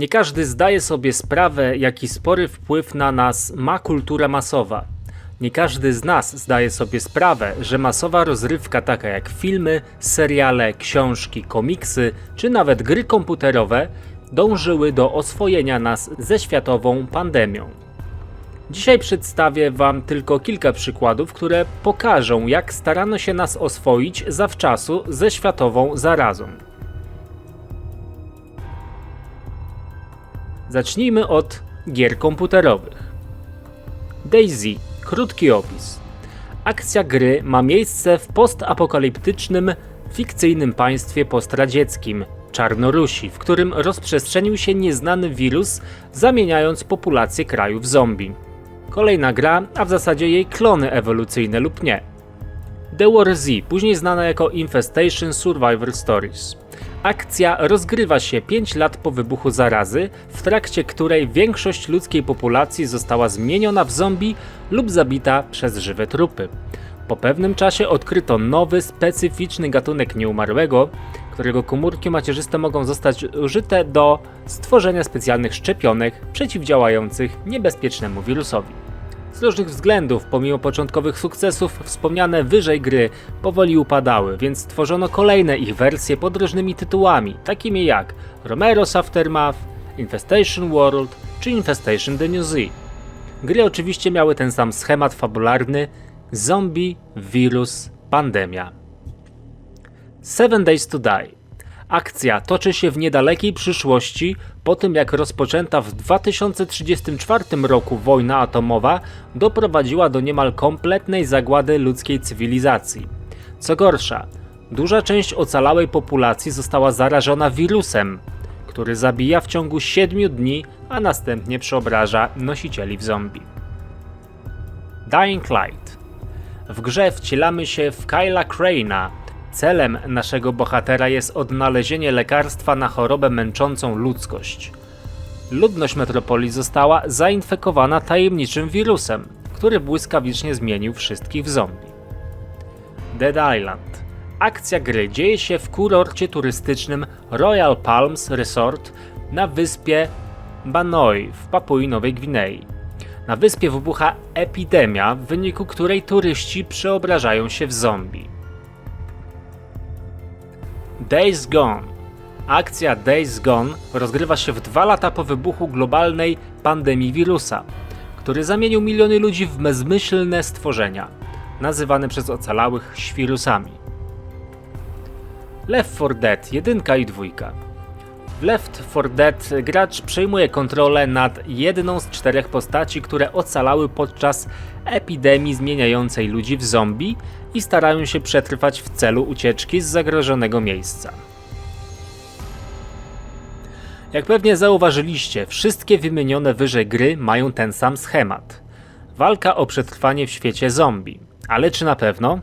Nie każdy zdaje sobie sprawę, jaki spory wpływ na nas ma kultura masowa. Nie każdy z nas zdaje sobie sprawę, że masowa rozrywka taka jak filmy, seriale, książki, komiksy czy nawet gry komputerowe dążyły do oswojenia nas ze światową pandemią. Dzisiaj przedstawię Wam tylko kilka przykładów, które pokażą, jak starano się nas oswoić zawczasu ze światową zarazą. Zacznijmy od gier komputerowych. Daisy krótki opis. Akcja gry ma miejsce w postapokaliptycznym, fikcyjnym państwie postradzieckim Czarnorusi, w którym rozprzestrzenił się nieznany wirus, zamieniając populację kraju w zombie. Kolejna gra, a w zasadzie jej klony ewolucyjne lub nie. The War Z, później znana jako Infestation Survivor Stories. Akcja rozgrywa się 5 lat po wybuchu zarazy, w trakcie której większość ludzkiej populacji została zmieniona w zombie lub zabita przez żywe trupy. Po pewnym czasie odkryto nowy, specyficzny gatunek nieumarłego, którego komórki macierzyste mogą zostać użyte do stworzenia specjalnych szczepionek przeciwdziałających niebezpiecznemu wirusowi. Z różnych względów, pomimo początkowych sukcesów, wspomniane wyżej gry powoli upadały, więc stworzono kolejne ich wersje pod różnymi tytułami, takimi jak Romero's Aftermath, Infestation World czy Infestation The New Z. Gry oczywiście miały ten sam schemat fabularny zombie, wirus, pandemia. Seven Days to Die. Akcja toczy się w niedalekiej przyszłości po tym jak rozpoczęta w 2034 roku wojna atomowa doprowadziła do niemal kompletnej zagłady ludzkiej cywilizacji. Co gorsza, duża część ocalałej populacji została zarażona wirusem, który zabija w ciągu 7 dni, a następnie przeobraża nosicieli w zombie. Dying Light. W grze wcielamy się w Kyla Crane'a, Celem naszego bohatera jest odnalezienie lekarstwa na chorobę męczącą ludzkość. Ludność metropolii została zainfekowana tajemniczym wirusem, który błyskawicznie zmienił wszystkich w zombie. Dead Island. Akcja gry dzieje się w kurorcie turystycznym Royal Palms Resort na wyspie Banoi w Papui Nowej Gwinei. Na wyspie wybucha epidemia, w wyniku której turyści przeobrażają się w zombie. Days Gone. Akcja Days Gone rozgrywa się w dwa lata po wybuchu globalnej pandemii wirusa, który zamienił miliony ludzi w bezmyślne stworzenia, nazywane przez ocalałych świrusami. Left 4 Dead 1 i 2. W Left 4 Dead gracz przejmuje kontrolę nad jedną z czterech postaci, które ocalały podczas epidemii zmieniającej ludzi w zombie i starają się przetrwać w celu ucieczki z zagrożonego miejsca. Jak pewnie zauważyliście, wszystkie wymienione wyżej gry mają ten sam schemat. Walka o przetrwanie w świecie zombie. Ale czy na pewno?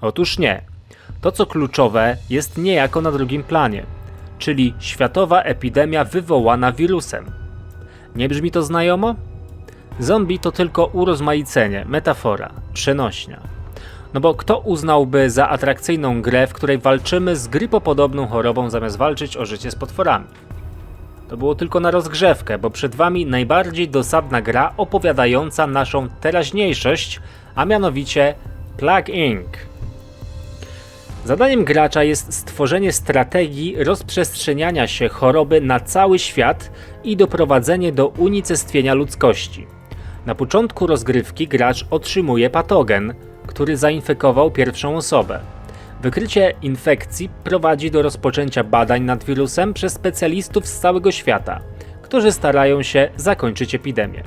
Otóż nie. To co kluczowe jest niejako na drugim planie, czyli światowa epidemia wywołana wirusem. Nie brzmi to znajomo? Zombie to tylko urozmaicenie, metafora, przenośnia. No bo kto uznałby za atrakcyjną grę, w której walczymy z grypopodobną chorobą zamiast walczyć o życie z potworami? To było tylko na rozgrzewkę, bo przed wami najbardziej dosadna gra opowiadająca naszą teraźniejszość, a mianowicie Plague Inc. Zadaniem gracza jest stworzenie strategii rozprzestrzeniania się choroby na cały świat i doprowadzenie do unicestwienia ludzkości. Na początku rozgrywki gracz otrzymuje patogen, który zainfekował pierwszą osobę. Wykrycie infekcji prowadzi do rozpoczęcia badań nad wirusem przez specjalistów z całego świata, którzy starają się zakończyć epidemię.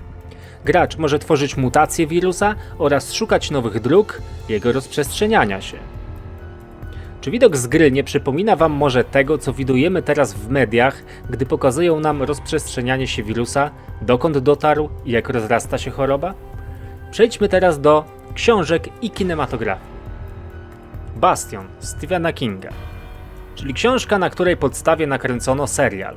Gracz może tworzyć mutacje wirusa oraz szukać nowych dróg jego rozprzestrzeniania się. Czy widok z gry nie przypomina Wam może tego, co widujemy teraz w mediach, gdy pokazują nam rozprzestrzenianie się wirusa, dokąd dotarł i jak rozrasta się choroba? Przejdźmy teraz do książek i kinematografii. Bastion Stephena Kinga, czyli książka, na której podstawie nakręcono serial.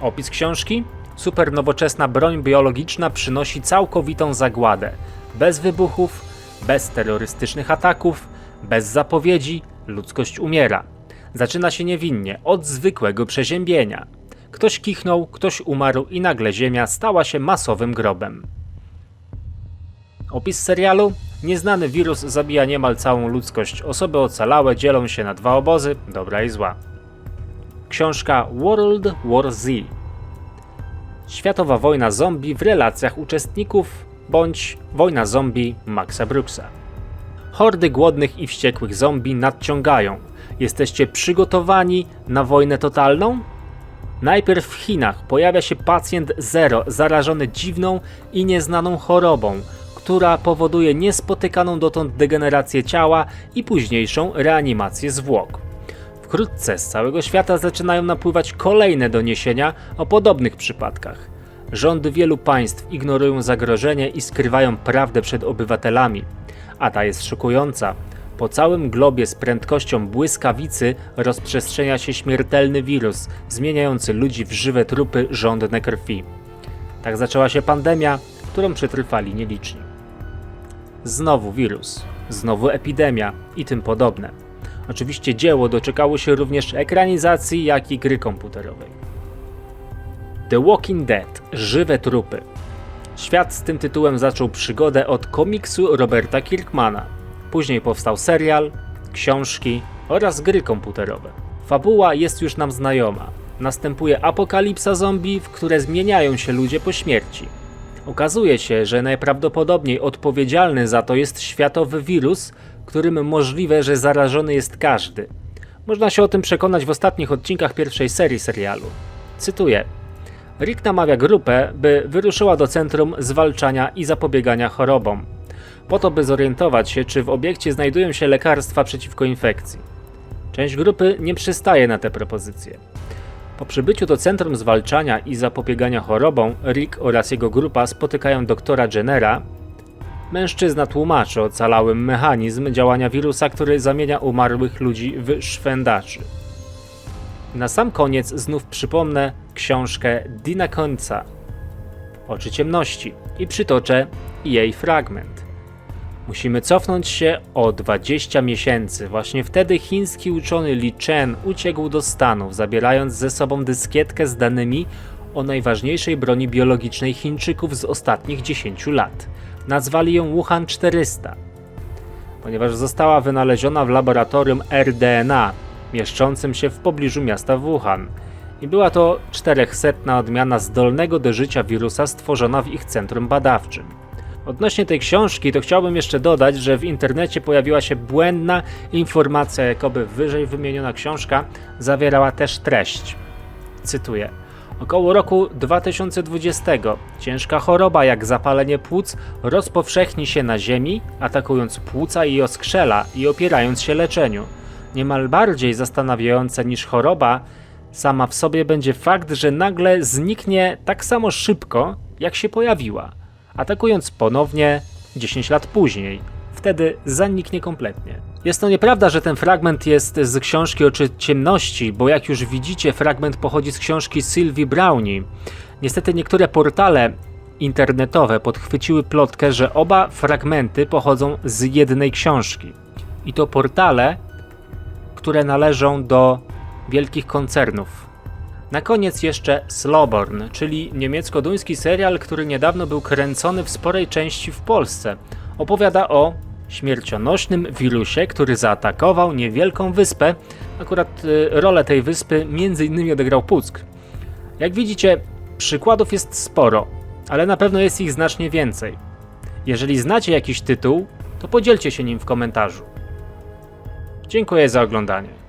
Opis książki? Super nowoczesna broń biologiczna przynosi całkowitą zagładę. Bez wybuchów, bez terrorystycznych ataków, bez zapowiedzi, ludzkość umiera. Zaczyna się niewinnie, od zwykłego przeziębienia. Ktoś kichnął, ktoś umarł i nagle Ziemia stała się masowym grobem. Opis serialu? Nieznany wirus zabija niemal całą ludzkość. Osoby ocalałe dzielą się na dwa obozy, dobra i zła. Książka World War Z. Światowa wojna zombie w relacjach uczestników bądź wojna zombie Maxa Brooksa. Hordy głodnych i wściekłych zombie nadciągają. Jesteście przygotowani na wojnę totalną? Najpierw w Chinach pojawia się pacjent zero zarażony dziwną i nieznaną chorobą, która powoduje niespotykaną dotąd degenerację ciała i późniejszą reanimację zwłok. Wkrótce z całego świata zaczynają napływać kolejne doniesienia o podobnych przypadkach. Rządy wielu państw ignorują zagrożenie i skrywają prawdę przed obywatelami. A ta jest szokująca. Po całym globie z prędkością błyskawicy rozprzestrzenia się śmiertelny wirus, zmieniający ludzi w żywe trupy żądne krwi. Tak zaczęła się pandemia, którą przetrwali nieliczni. Znowu wirus, znowu epidemia i tym podobne. Oczywiście dzieło doczekało się również ekranizacji, jak i gry komputerowej. The Walking Dead Żywe trupy. Świat z tym tytułem zaczął przygodę od komiksu Roberta Kirkmana. Później powstał serial, książki oraz gry komputerowe. Fabuła jest już nam znajoma. Następuje apokalipsa zombie, w które zmieniają się ludzie po śmierci. Okazuje się, że najprawdopodobniej odpowiedzialny za to jest światowy wirus, którym możliwe, że zarażony jest każdy. Można się o tym przekonać w ostatnich odcinkach pierwszej serii serialu. Cytuję: Rick namawia grupę, by wyruszyła do centrum zwalczania i zapobiegania chorobom, po to by zorientować się, czy w obiekcie znajdują się lekarstwa przeciwko infekcji. Część grupy nie przystaje na te propozycje. Po przybyciu do centrum zwalczania i zapobiegania chorobom, Rick oraz jego grupa spotykają doktora Jennera. Mężczyzna tłumaczy ocalałym mechanizm działania wirusa, który zamienia umarłych ludzi w szwendaczy. Na sam koniec znów przypomnę książkę Dina Końca Oczy ciemności i przytoczę jej fragment. Musimy cofnąć się o 20 miesięcy. Właśnie wtedy chiński uczony Li Chen uciekł do Stanów, zabierając ze sobą dyskietkę z danymi o najważniejszej broni biologicznej Chińczyków z ostatnich 10 lat. Nazwali ją Wuhan 400, ponieważ została wynaleziona w laboratorium RDNA, mieszczącym się w pobliżu miasta Wuhan. I była to 400 odmiana zdolnego do życia wirusa stworzona w ich centrum badawczym. Odnośnie tej książki, to chciałbym jeszcze dodać, że w internecie pojawiła się błędna informacja, jakoby wyżej wymieniona książka zawierała też treść. Cytuję. Około roku 2020 ciężka choroba jak zapalenie płuc rozpowszechni się na Ziemi, atakując płuca i oskrzela i opierając się leczeniu. Niemal bardziej zastanawiające niż choroba sama w sobie będzie fakt, że nagle zniknie tak samo szybko, jak się pojawiła, atakując ponownie 10 lat później. Wtedy zaniknie kompletnie. Jest to nieprawda, że ten fragment jest z książki Oczy Ciemności, bo jak już widzicie, fragment pochodzi z książki Sylwii Brownie. Niestety niektóre portale internetowe podchwyciły plotkę, że oba fragmenty pochodzą z jednej książki. I to portale, które należą do wielkich koncernów. Na koniec jeszcze Slowborn, czyli niemiecko-duński serial, który niedawno był kręcony w sporej części w Polsce. Opowiada o śmiercionośnym wirusie, który zaatakował niewielką wyspę. Akurat y, rolę tej wyspy innymi odegrał Puck. Jak widzicie, przykładów jest sporo, ale na pewno jest ich znacznie więcej. Jeżeli znacie jakiś tytuł, to podzielcie się nim w komentarzu. Dziękuję za oglądanie.